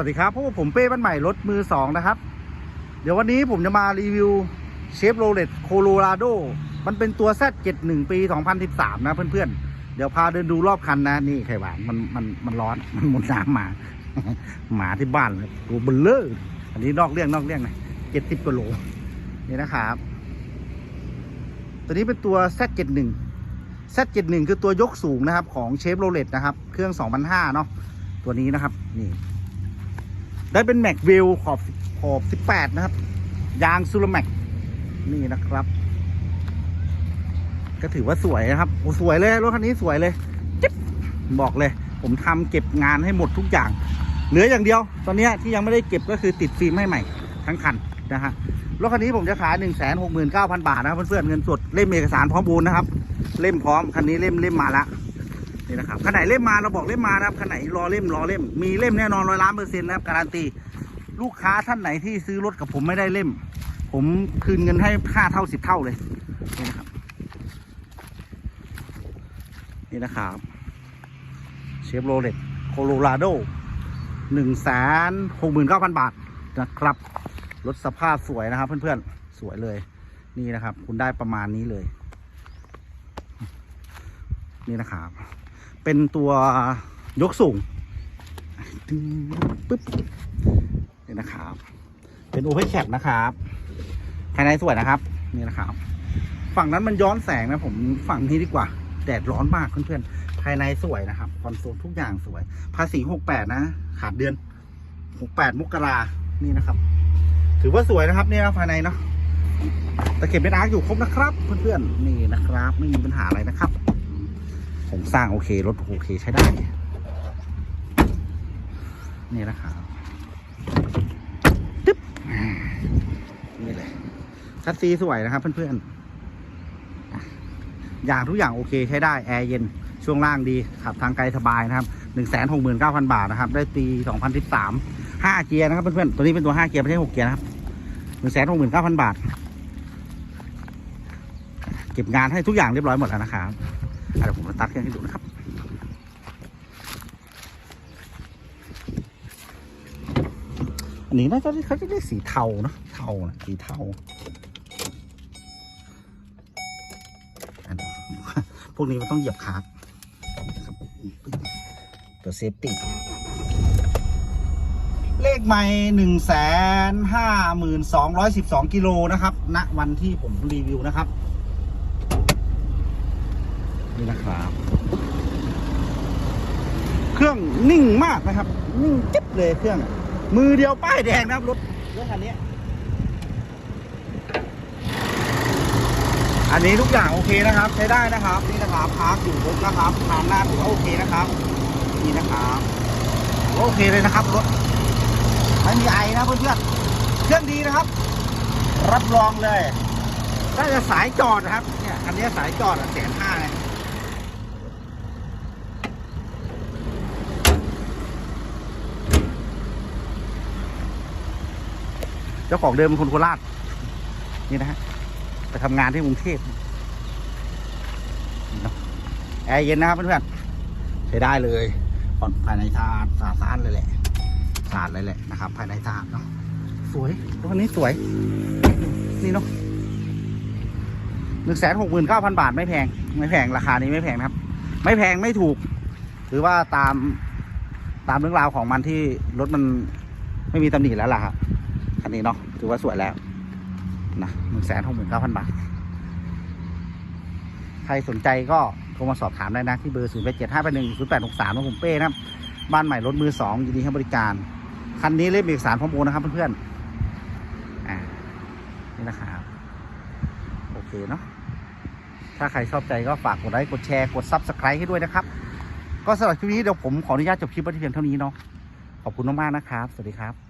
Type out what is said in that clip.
วัสดีครับพวกผมเป้บ้านใหม่รถมือสองนะครับ เดี๋ยววันนี้ผมจะมารีวิวเชฟโรเลตโคโลราโดมันเป็นตัว Z71 ปี 2013 นะเพื่อนๆ เดี๋ยวพาเดินดูรอบคันนะ นี่ไข่หวานมันมันมันร้อน มันหมุนน้ำมา หมาที่บ้านเลยตัวเบลเลอร์อันนี้นอกเรื่องนอกเรื่องนะ70กิโลนี่นะครับ ตัวนี้เป็นตัว Z71 Z71 คือตัวยกสูงนะครับ ของเชฟโรเลตนะครับ เครื่อง 2005 เนาะตัวนี้นะครับ นี่ ได้เป็นแม็กวิลขอบขอบ 18 นะครับ ยางซูลแม็กนี่นะครับ ก็ถือว่าสวยนะครับโอ้สวยเลยรถคันนี้สวยเลยจิ๊บบอกเลย ผมทำเก็บงานให้หมดทุกอย่าง เหลืออย่างเดียว ตอนนี้ที่ยังไม่ได้เก็บก็คือติดฟิล์มให้ใหม่ ทั้งคันนะฮะรถคันนี้ผมจะขาย 1 6 9 0 0 0 บาทนะครับเพื่อนๆเงินสดเล่มเอกสารพร้อมบูนนะครับ เล่มพร้อมคันนี้เล่มเล่มมาละ นี่นะครับคันไหนเล่มมาเราบอกเล่มมานะครับคันไหนรอเล่มรอเล่ม มีเล่มแน่นอนร้อยล้านเปอร์เซ็นต์นะครับการันตีลูกค้าท่านไหนที่ซื้อรถกับผมไม่ได้เล่ม ผมคืนเงินให้ห้าเท่าสิบเท่าเลยนี่นะครับ นี่นะครับเชฟโรเลตโคโลราโดหนึ่งแสนหกหมื่นเก้าพันบาทนะครับรถสภาพสวยนะครับ เพื่อนๆสวยเลย นี่นะครับ คุณได้ประมาณนี้เลย นี่นะครับ เป็นตัวยกสูงปึ๊บนี่นะครับ เป็นโอเพนแคปนะครับ ภายในสวยนะครับ นี่นะครับ ฝั่งนั้นมันย้อนแสงนะผมฝั่งนี้ดีกว่า แดดร้อนมากเพื่อนๆ ภายในสวยนะครับคอนโซลทุกอย่างสวย ภาษีหกแปดนะ ขาดเดือนหกแปดมกรานี่นะครับ ถือว่าสวยนะครับ เนี่ยภายในเนาะตะเข็บเป็นอาร์คอยู่ครบนะครับ เพื่อนๆ นี่นะครับ ไม่มีปัญหาอะไรนะครับ ผมสร้างโอเค รถโอเคใช้ได้ นี่นะครับตึ๊บนี่เลยคัสซีสวยนะครับเพื่อนๆ อย่างทุกอย่างโอเคใช้ได้ แอร์เย็น ช่วงล่างดี ขับทางไกลสบายนะครับ 1 6 9 0 0 0 บาทนะครับ ได้ปี2013 5เกียร์นะครับเพื่อนๆตัวนี้เป็นตัว 5 เกียร์ไม่ใช่6เกียร์นะครับ1 6 9 0 0 0 บาท เก็บงานให้ทุกอย่างเรียบร้อยหมดแล้วนะครับอะ เดี๋ยวผมมาตัดเครื่องให้ดูนะครับอันนี้น่าจะเขาจะได้สีเทาเนะเทานะสีเทาพวกนี้มันต้องเหยียบคาร์ดนะครับตัวเซฟตี้เลขใหม่หนึ่งแสนห้าหมื่นสองร้อยสิบสองกิโลนะครับณวันที่ผมรีวิวนะครับ นี่นะครับ เครื่องนิ่งมากนะครับ นิ่งจิ๊บเลยเครื่อง มือเดียวป้ายแดงนะครับรถรถคันนี้อันนี้ทุกอย่างโอเคนะครับ ใช้ได้นะครับ นี่นะครับพาร์คอยู่ครบนะครับทานหน้าถือว่าโอเคนะครับ นี่นะครับโอเคเลยนะครับรถไม่มีไอนะเพื่อนเครื่องดีนะครับ รับรองเลยถ้าจะสายจอดนะครับเนี่ยคันนี้สายจอดอะแสนห้าเลย เจ้าของเดิมเป็นคนโคราชนี่นะฮะไปทำงานที่กรุงเทพแอร์เย็นนะครับเพื่อนๆใช้ได้เลยผ่อนภายในสะอาสาดเลยแหละสะอาดเลยแหละนะครับ ภายในสะอาเนาะสวยรถคันนี้สวย นี่เนาะหนึ่งแสนหกหมื่นเก้าพันบาทไม่แพง ไม่แพงราคานี้ไม่แพงนะครับ ไม่แพงไม่ถูก หรือว่าตามตามเรื่องราวของมันที่รถมันไม่มีตำหนิแล้วล่ะครับ นนี้เนาะถือว่าสวยแล้วนะหนึ่งแสนหกหมื่นเก้าพันบาท ใครสนใจก็โทรมาสอบถามได้นะ ที่เบอร์ศูนย์แปดเจ็ดห้าแปดหนึ่งศูนย์แปดหกสามของผมเป้นะครับ บ้านใหม่รถมือสองยินดีให้บริการ คันนี้เล่มเอกสารพร้อมโอนนะครับเพื่อนๆอ่านี่นะครับโอเคเนาะถ้าใครชอบใจก็ฝากกดไลค์กดแชร์กดซับสไครต์ให้ด้วยนะครับ ก็สำหรับคลิปนี้เดี๋ยวผมขออนุญาตจบคลิปไว้เพียงเท่านี้เนาะขอบคุณมากๆนะครับ สวัสดีครับ